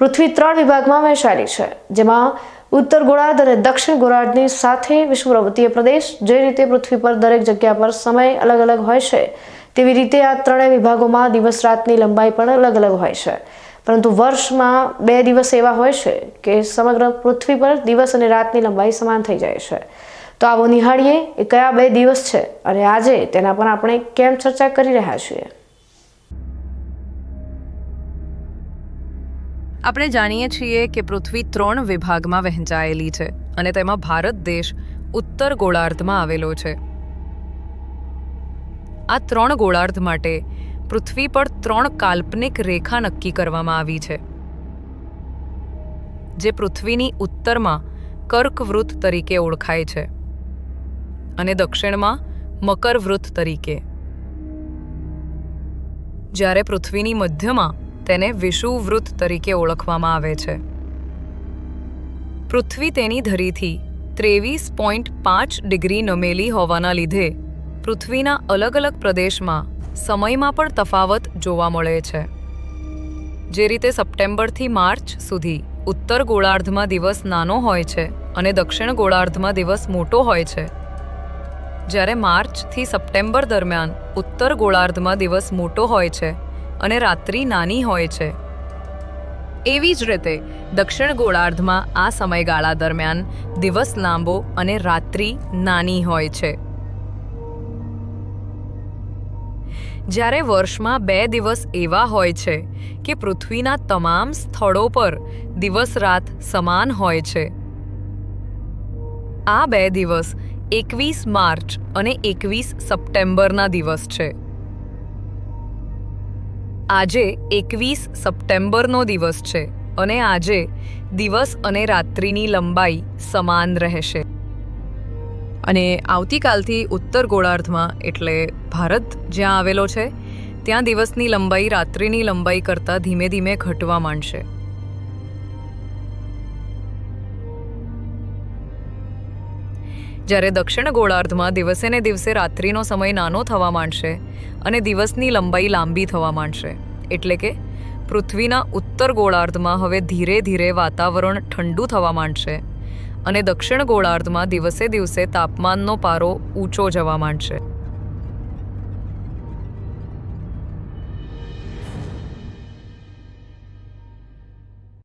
પૃથ્વી ત્રણ વિભાગમાં વહેંચાયેલી છે, જેમાં ઉત્તર ગોળાર્ધ અને દક્ષિણ ગોળાર્ધની સાથે વિષુવવૃત્તીય પ્રદેશ જે રીતે પૃથ્વી પર દરેક જગ્યા પર સમય અલગ અલગ હોય છે, તેવી રીતે આ ત્રણેય વિભાગોમાં દિવસ રાતની લંબાઈ પણ અલગ અલગ હોય છે. પરંતુ વર્ષમાં બે દિવસ એવા હોય છે કે સમગ્ર પૃથ્વી પર દિવસ અને રાતની લંબાઈ સમાન થઈ જાય છે. તો આવો નિહાળીએ એ કયા બે દિવસ છે અને આજે તેના પર આપણે કેમ ચર્ચા કરી રહ્યા છીએ. આપણે જાણીએ છીએ કે પૃથ્વી ત્રણ વિભાગમાં વહેંચાયેલી છે અને તેમાં ભારત દેશ ઉત્તર ગોળાર્ધમાં આવેલો છે. આ ત્રણ ગોળાર્ધ માટે પૃથ્વી પર ત્રણ કાલ્પનિક રેખા નક્કી કરવામાં આવી છે. જે પૃથ્વીની ઉત્તરમાં કર્કવૃત તરીકે ઓળખાય છે અને દક્ષિણમાં મકરવૃત તરીકે. જ્યારે પૃથ્વીની મધ્યમાં તેને વિષુવવૃત્ત તરીકે ઓળખવામાં આવે છે. પૃથ્વી તેની ધરીથી ત્રેવીસ પોઈન્ટ પાંચ ડિગ્રી નમેલી હોવાના લીધે પૃથ્વીના અલગ અલગ પ્રદેશમાં સમયમાં પણ તફાવત જોવા મળે છે. જે રીતે સપ્ટેમ્બરથી માર્ચ સુધી ઉત્તર ગોળાર્ધમાં દિવસ નાનો હોય છે અને દક્ષિણ ગોળાર્ધમાં દિવસ મોટો હોય છે. જ્યારે માર્ચથી સપ્ટેમ્બર દરમિયાન ઉત્તર ગોળાર્ધમાં દિવસ મોટો હોય છે અને રાત્રિ નાની હોય છે. એવી જ રીતે દક્ષિણ ગોળાર્ધમાં આ સમયગાળા દરમિયાન દિવસ લાંબો અને રાત્રિ નાની હોય છે. જ્યારે વર્ષમાં બે દિવસ એવા હોય છે કે પૃથ્વીના તમામ સ્થળો પર દિવસ રાત સમાન હોય છે. આ બે દિવસ એકવીસ માર્ચ અને એકવીસ સપ્ટેમ્બરના દિવસ છે. આજે એકવીસ સપ્ટેમ્બરનો દિવસ છે અને આજે દિવસ અને રાત્રિની લંબાઈ સમાન રહેશે. અને આવતીકાલથી ઉત્તર ગોળાર્ધમાં, એટલે ભારત જ્યાં આવેલો છે, ત્યાં દિવસની લંબાઈ રાત્રિની લંબાઈ કરતાં ધીમે ધીમે ઘટવા માંડશે. જ્યારે દક્ષિણ ગોળાર્ધમાં દિવસે ને દિવસે રાત્રિનો સમય નાનો થવા માંડશે અને દિવસની લંબાઈ લાંબી થવા માંડશે. એટલે કે પૃથ્વીના ઉત્તર ગોળાર્ધમાં હવે ધીરે ધીરે વાતાવરણ ઠંડુ થવા માંડશે અને દક્ષિણ ગોળાર્ધમાં દિવસે દિવસે તાપમાનનો પારો ઊંચો જવા માંડશે.